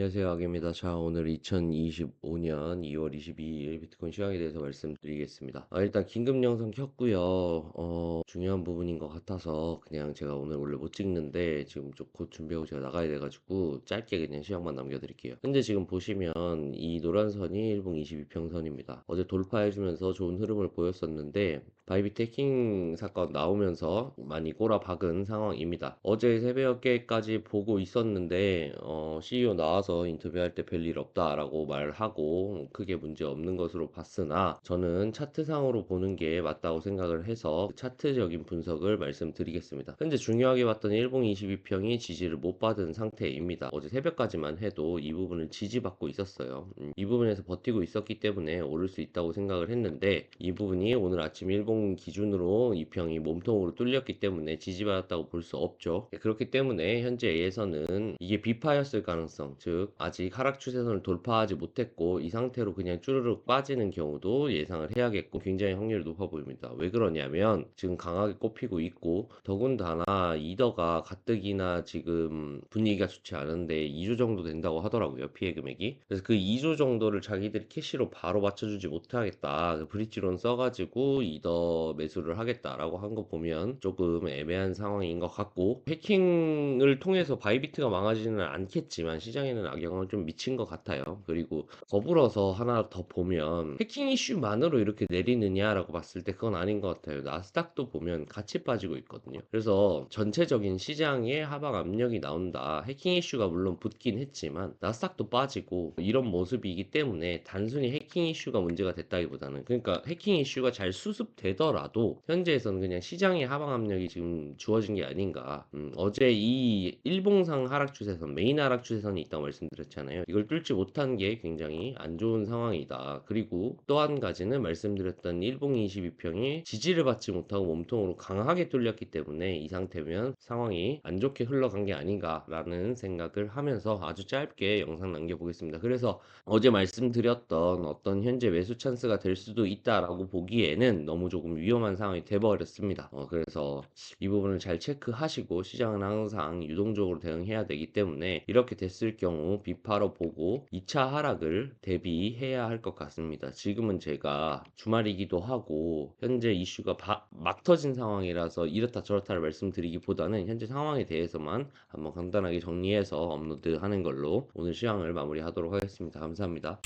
안녕하세요. 악입니다. 자, 오늘 2025년 2월 22일 비트코인 시황에 대해서 말씀드리겠습니다. 아, 일단 긴급 영상 켰고요. 어, 중요한 부분인 것 같아서 그냥 제가 오늘 원래 못 찍는데 지금 좀 곧 준비하고 제가 나가야 돼가지고 짧게 그냥 시황만 남겨드릴게요. 현재 지금 보시면 이 노란 선이 일봉 22평선입니다. 어제 돌파해주면서 좋은 흐름을 보였었는데 바이비트 해킹 사건 나오면서 많이 꼬라박은 상황입니다. 어제 새벽에까지 보고 있었는데 어, CEO 나와서 인터뷰할 때 별일 없다라고 말하고 크게 문제 없는 것으로 봤으나 저는 차트상으로 보는 게 맞다고 생각을 해서 차트적인 분석을 말씀드리겠습니다. 현재 중요하게 봤던 일봉 22평이 지지를 못 받은 상태입니다. 어제 새벽까지만 해도 이 부분을 지지받고 있었어요. 음, 이 부분에서 버티고 있었기 때문에 오를 수 있다고 생각을 했는데 이 부분이 오늘 아침 일봉 기준으로 이 평이 몸통으로 뚫렸기 때문에 지지받았다고 볼 수 없죠. 그렇기 때문에 현재에서는 이게 비파였을 가능성, 즉 아직 하락 추세선을 돌파하지 못했고 이 상태로 그냥 쭈르륵 빠지는 경우도 예상을 해야겠고 굉장히 확률이 높아 보입니다. 왜 그러냐면 지금 강하게 꼽히고 있고 더군다나 이더가 가뜩이나 지금 분위기가 좋지 않은데 2조 정도 된다고 하더라고요. 피해 금액이. 그래서 그 2조 정도를 자기들이 캐시로 바로 맞춰주지 못하겠다. 그 브릿지론 써가지고 이더 매수를 하겠다라고 한 거 보면 조금 애매한 상황인 것 같고 해킹을 통해서 바이비트가 망하지는 않겠지만 시장에는 악영향을 좀 미친 것 같아요. 그리고 더불어서 하나 더 보면 해킹 이슈만으로 이렇게 내리느냐라고 봤을 때 그건 아닌 것 같아요. 나스닥도 보면 같이 빠지고 있거든요. 그래서 전체적인 시장에 하방 압력이 나온다. 해킹 이슈가 물론 붙긴 했지만 나스닥도 빠지고 이런 모습이기 때문에 단순히 해킹 이슈가 문제가 됐다기보다는 그러니까 해킹 이슈가 잘 수습 되더라도 현재에서는 그냥 시장의 하방 압력이 지금 주어진 게 아닌가. 음, 어제 이 일봉상 하락 추세선, 메인 하락 추세선이 있다고 말씀드렸잖아요. 이걸 뚫지 못한 게 굉장히 안 좋은 상황이다. 그리고 또 한 가지는 말씀드렸던 일봉 22평이 지지를 받지 못하고 몸통으로 강하게 뚫렸기 때문에 이 상태면 상황이 안 좋게 흘러간 게 아닌가라는 생각을 하면서 아주 짧게 영상 남겨보겠습니다. 그래서 어제 말씀드렸던 어떤 현재 매수 찬스가 될 수도 있다라고 보기에는 너무 조금 위험한 상황이 돼버렸습니다. 어, 그래서 이 부분을 잘 체크하시고 시장은 항상 유동적으로 대응해야 되기 때문에 이렇게 됐을 경우 비파로 보고 2차 하락을 대비해야 할 것 같습니다. 지금은 제가 주말이기도 하고 현재 이슈가 바- 막 터진 상황이라서 이렇다 저렇다를 말씀드리기보다는 현재 상황에 대해서만 한번 간단하게 정리해서 업로드하는 걸로 오늘 시황을 마무리하도록 하겠습니다. 감사합니다.